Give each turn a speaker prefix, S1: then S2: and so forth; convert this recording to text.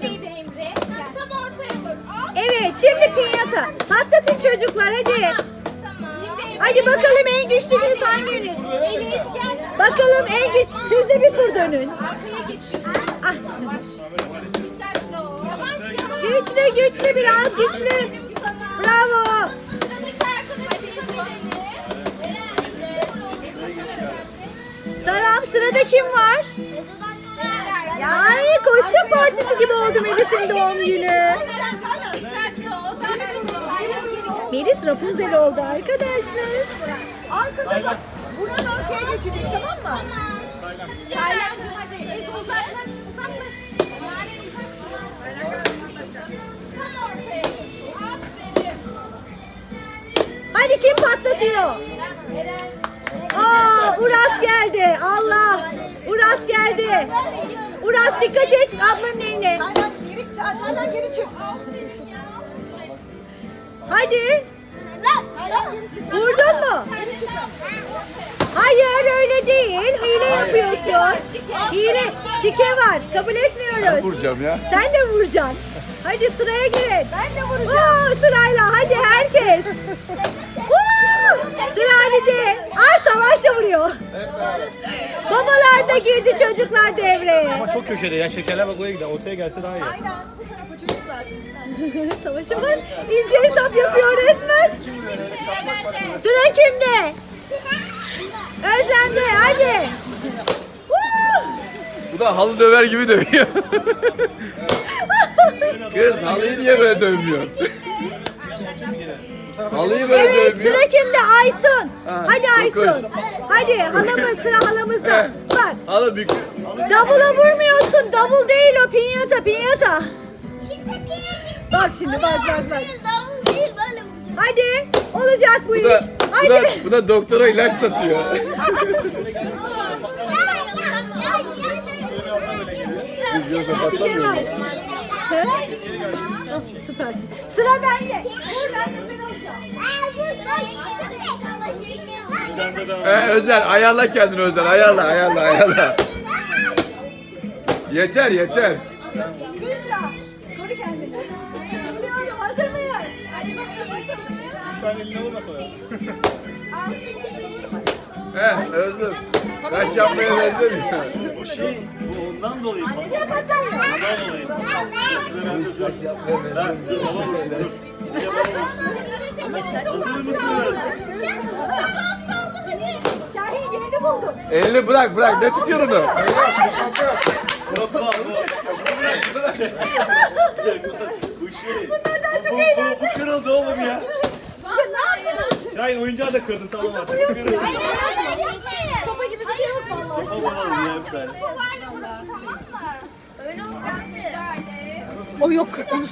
S1: Şeyde Emre. Gel.
S2: Tam ortaya koy. Aferin.
S3: Evet şimdi pinyata. Patlatın çocuklar hadi.
S1: Şimdi.
S3: Hadi bakalım en güçlünüz hanginiz?
S1: Elis gel.
S3: Bakalım en güç... Siz de bir tur dönün.
S1: Arkaya geçiyorsun.
S3: Ah,
S2: Dikkatli ol.
S1: Yavaş yavaş.
S3: güçlü güçlü biraz güçlü.
S1: Aferin sana.
S3: Bravo.
S2: Sıradaki arkadaşımıza verelim.
S3: Saram sırada kim var? Yani kostüm partisi gibi oldu Melis'in doğum günü. Melis Rapunzel oldu arkadaşlar.
S1: Arkada bak. Buranın ortaya geçecek tamam mı? Taylancım hadi. Ez uzaklaş. Uzaklaş.
S2: Tam ortaya. Aferin.
S3: Hadi kim patlatıyor? Aa, Uras geldi. Allah. Geldi. Uras dikkat et ablanın eline.
S1: Taylan geri, Taylan geri çık.
S3: Hadi.
S1: Taylan geri çık.
S3: Vurdun mu? Hayır öyle değil. Hile yapıyorsun. Hile, şike var. Kabul etmiyoruz.
S4: Vuracağım ya.
S3: Sen de vuracaksın. Hadi sıraya girin. Ben de vuracağım. Oo, sırayla hadi herkes. Oo, sıra hadi. Aa savaş vuruyor. Babalar da girdi çocuklar devreye.
S5: Ama çok köşede ya şekerler bak oraya gider. Ortaya gelse daha iyi.
S1: Aynen bu tarafa çocuklar.
S3: Savaşa bak. İnce hesap yapıyor resmen. Sıra kimde? Özlem'de hadi.
S4: Bu da halı döver gibi dövüyor. Kız halıyı niye böyle dövmüyor? Halıyı böyle
S3: Evet
S4: dövmüyor.
S3: sıra kimde? Aysun.
S4: Ha,
S3: Hadi
S4: dokuz.
S3: Aysun. Hadi halamız sıra halamızda.
S4: Evet.
S3: Bak
S4: Halı bük.
S3: davula vurmuyorsun. Davul değil o pinyata pinyata. Bak şimdi bak bak bak. Hadi olacak bu
S4: Bu
S3: iş.
S4: da, bu da,
S3: Hadi.
S4: bu da doktora ilaç satıyor.
S3: Süpersin. Sıra bende.
S4: Ee, Özel ayarla kendini Özel ayarla ayarla ayarla. Yeter yeter.
S3: Büşra koru kendini. Geliyorum hazır mıyız?
S5: Vurma sonra.
S4: He Özlem. Kaş yapmaya benzemiyor.
S5: O şey bu ondan dolayı.
S3: Niye patlamıyor?
S4: Kaş yapmaya benzemiyor.
S5: Hazır mısınız?
S4: Elini bırak bırak ne tutuyor onu?
S5: Yok bu bu. Bu şey.
S3: Bunlardan çok
S5: Bu, bu,
S3: eğlendim.
S5: bu kırıldı oğlum ya.
S3: Ne yaptınız?
S5: Şahin oyuncağı da kırdın tamam artık. Kırıldı.
S3: Sopa gibi bir şey yok vallahi.
S5: Tamam oğlum ya bir tane.
S2: Tamam mı? Öyle olmaz.
S3: O yok. Onu.